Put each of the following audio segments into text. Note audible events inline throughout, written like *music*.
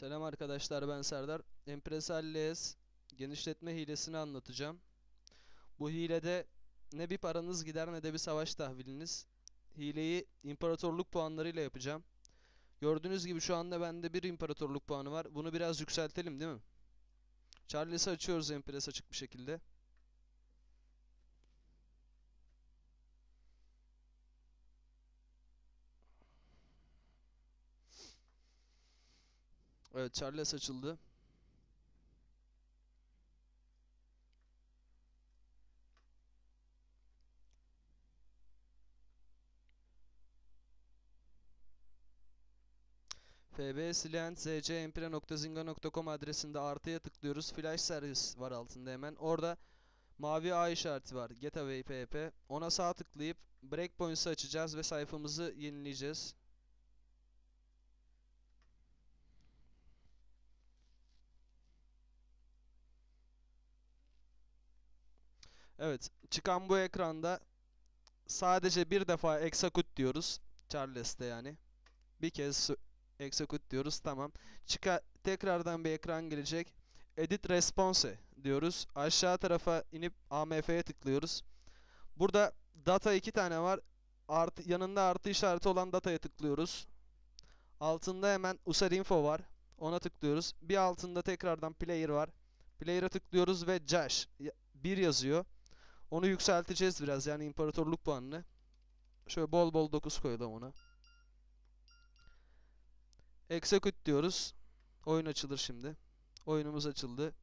Selam arkadaşlar ben Serdar. Empresariales genişletme hilesini anlatacağım. Bu hilede ne bir paranız gider ne de bir savaş tahviliniz. Hileyi imparatorluk puanlarıyla yapacağım. Gördüğünüz gibi şu anda bende bir imparatorluk puanı var. Bunu biraz yükseltelim değil mi? Charles'ı açıyoruz Empres açık bir şekilde. Evet Charles açıldı. fbsilent.zc.empire.zinga.com adresinde artıya tıklıyoruz. Flash servis var altında hemen. Orada mavi A işareti var. Getaway pp. Ona sağ tıklayıp breakpoints'ı açacağız ve sayfamızı yenileyeceğiz. Evet, çıkan bu ekranda sadece bir defa execute diyoruz. Charles'te yani. Bir kez execute diyoruz. Tamam. Çıka tekrardan bir ekran gelecek. Edit response diyoruz. Aşağı tarafa inip AMF'ye tıklıyoruz. Burada data iki tane var. Artı, yanında artı işareti olan dataya tıklıyoruz. Altında hemen user info var. Ona tıklıyoruz. Bir altında tekrardan player var. Player'a tıklıyoruz ve Josh 1 yazıyor. Onu yükselteceğiz biraz yani imparatorluk puanını. Şöyle bol bol 9 koyalım ona. Execute diyoruz. Oyun açılır şimdi. Oyunumuz açıldı.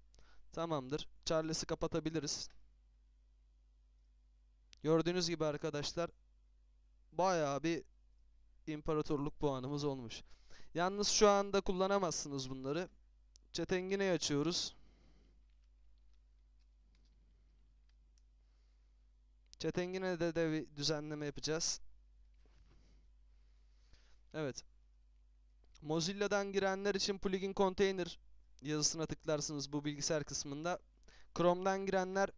Tamamdır. Charles'ı kapatabiliriz. Gördüğünüz gibi arkadaşlar bayağı bir imparatorluk puanımız olmuş. Yalnız şu anda kullanamazsınız bunları. Çetengine'yi açıyoruz. Çetengine'de de bir düzenleme yapacağız. Evet. Mozilla'dan girenler için plugin container yazısına tıklarsınız bu bilgisayar kısmında. Chrome'dan girenler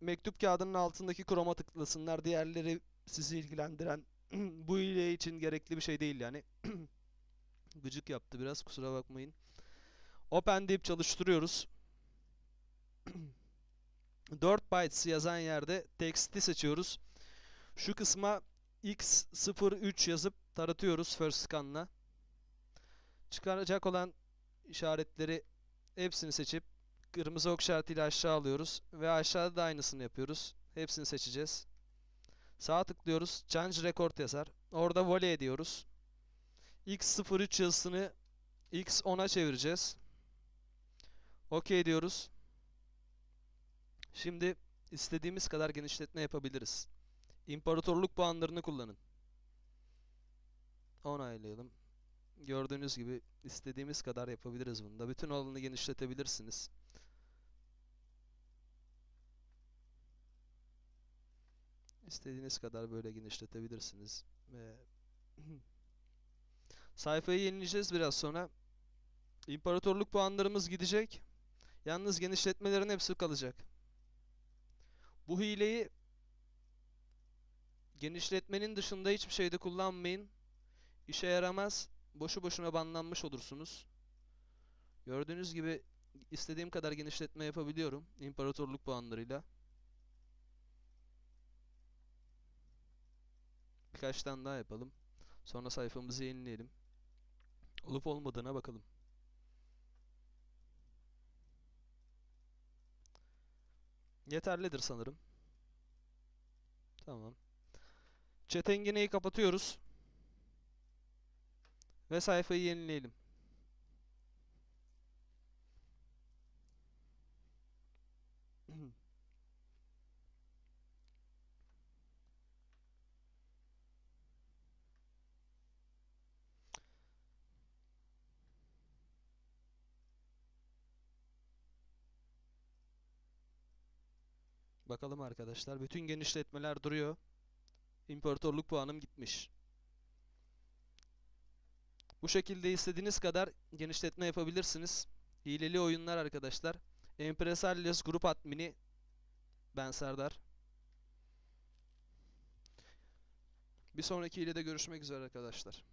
mektup kağıdının altındaki Chrome'a tıklasınlar. Diğerleri sizi ilgilendiren *clears throat* bu ile için gerekli bir şey değil yani. *clears throat* Gıcık yaptı biraz kusura bakmayın. Open deyip çalıştırıyoruz. *clears throat* 4 bytes yazan yerde text'i seçiyoruz. Şu kısma x03 yazıp taratıyoruz first scan'la. Çıkaracak olan işaretleri hepsini seçip kırmızı ok işaretiyle aşağı alıyoruz ve aşağıda da aynısını yapıyoruz. Hepsini seçeceğiz. Sağ tıklıyoruz. Change record yazar. Orada volley ediyoruz. x03 yazısını x10'a çevireceğiz. OK diyoruz. Şimdi istediğimiz kadar genişletme yapabiliriz. İmparatorluk puanlarını kullanın. Onaylayalım. Gördüğünüz gibi istediğimiz kadar yapabiliriz bunda. Bütün alanı genişletebilirsiniz. İstediğiniz kadar böyle genişletebilirsiniz. *clears throat* Sayfayı yenileyeceğiz biraz sonra. İmparatorluk puanlarımız gidecek. Yalnız genişletmelerin hepsi kalacak. Bu hileyi genişletmenin dışında hiçbir şeyde kullanmayın. İşe yaramaz. Boşu boşuna banlanmış olursunuz. Gördüğünüz gibi istediğim kadar genişletme yapabiliyorum imparatorluk puanlarıyla. Birkaç tane daha yapalım. Sonra sayfamızı yenileyelim. Olup olmadığına bakalım. Yeterlidir sanırım. Tamam. Çetengineyi kapatıyoruz. Ve sayfayı yenileyelim. *clears throat* Bakalım arkadaşlar. Bütün genişletmeler duruyor. İmparatorluk puanım gitmiş. Bu şekilde istediğiniz kadar genişletme yapabilirsiniz. Hileli oyunlar arkadaşlar. Empresarials Grup Admini ben Serdar. Bir sonraki hilede görüşmek üzere arkadaşlar.